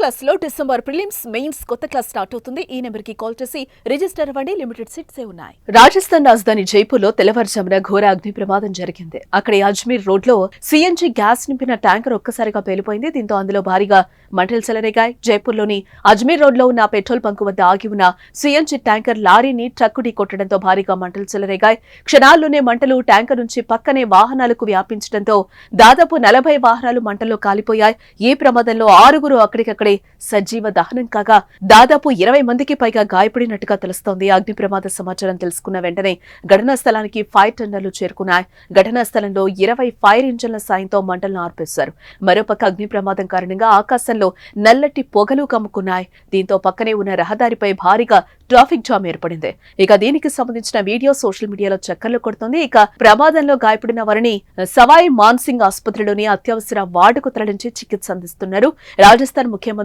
క్లాస్లో December prelims mains కొత్త class start అవుతుంది. ఈ నెంబర్కి కాల్ చేసి రిజిస్టర్ అవ్వండి. లిమిటెడ్ సీట్స్ ఉన్నాయి. రాజస్థాన్ రాజధాని జైపూర్లో తెల్లవారుజామున ఘోర అగ్ని ప్రమాదం జరిగింది. అక్కడ అజ్మీర్ రోడ్లో సిఎన్జి గ్యాస్ నింపిన ట్యాంకర్ ఒక్కసారిగా పేలిపోయింది. దీంతో అందులో భారీగా మంటలు చెలరేగాయి. జైపూర్లోని అజ్మీర్ రోడ్లో ఉన్న పెట్రోల్ బంకు వద్ద ఆగి ఉన్న సిఎన్జి ట్యాంకర్ లారీని ట్రక్కు కొట్టడంతో భారీగా మంటలు చెలరేగాయి. క్షణాల్లోనే మంటలు ట్యాంకర్ నుంచి పక్కనే వాహనాలకు వ్యాపించడంతో దాదాపు నలభై వాహనాలు మంటల్లో కాలిపోయాయి. ఈ ప్రమాదంలో ఆరుగురు అక్కడికక్కడే సజీవ దహనం కాగా దాదాపు ఇరవై మందికి పైగా గాయపడినట్టుగా తెలుస్తోంది. అగ్ని ప్రమాద సమాచారం తెలుసుకున్న వెంటనే ఘటనా స్థలానికి ఫైర్ టెండర్లు చేరుకున్నాయి. ఘటనా స్థలంలో ఇరవై ఫైర్ ఇంజన్ల సాయంతో మంటలను ఆర్పేశారు. మరోపక్క అగ్ని ప్రమాదం కారణంగా ఆకాశంలో నల్లటి పొగలు కమ్ముకున్నాయి. దీంతో పక్కనే ఉన్న రహదారిపై భారీగా ట్రాఫిక్ జామ్ ఏర్పడింది. ఇక దీనికి సంబంధించిన వీడియో సోషల్ మీడియాలో చక్కర్లు కొడుతోంది. ఇక ప్రమాదంలో గాయపడిన వారిని సవాయి మాన్సింగ్ ఆసుపత్రిలోని అత్యవసర వార్డుకు తరలించి చికిత్స అందిస్తున్నారు. రాజస్థాన్ ముఖ్యమంత్రి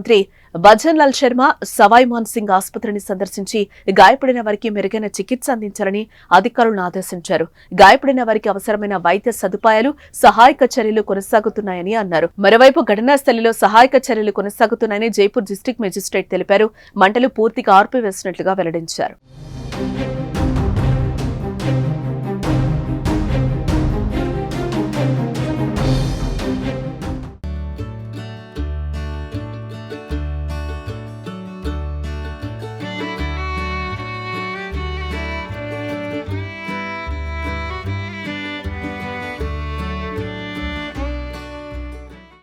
భజన్ లాల్ శర్మ సవాయ్ మాన్ సింగ్ ఆసుపత్రిని సందర్శించి గాయపడిన వారికి మెరుగైన చికిత్స అందించాలని అధికారులను ఆదేశించారు. గాయపడిన వారికి అవసరమైన వైద్య సదుపాయాలు సహాయక చర్యలు కొనసాగుతున్నాయని అన్నారు. మరోవైపు ఘటనా స్థలిలో సహాయక చర్యలు కొనసాగుతున్నాయని జైపూర్ డిస్టిక్ మెజిస్ట్రేట్ తెలిపారు. మంటలు పూర్తిగా ఆర్పివేసినట్లుగా వెల్లడించారు.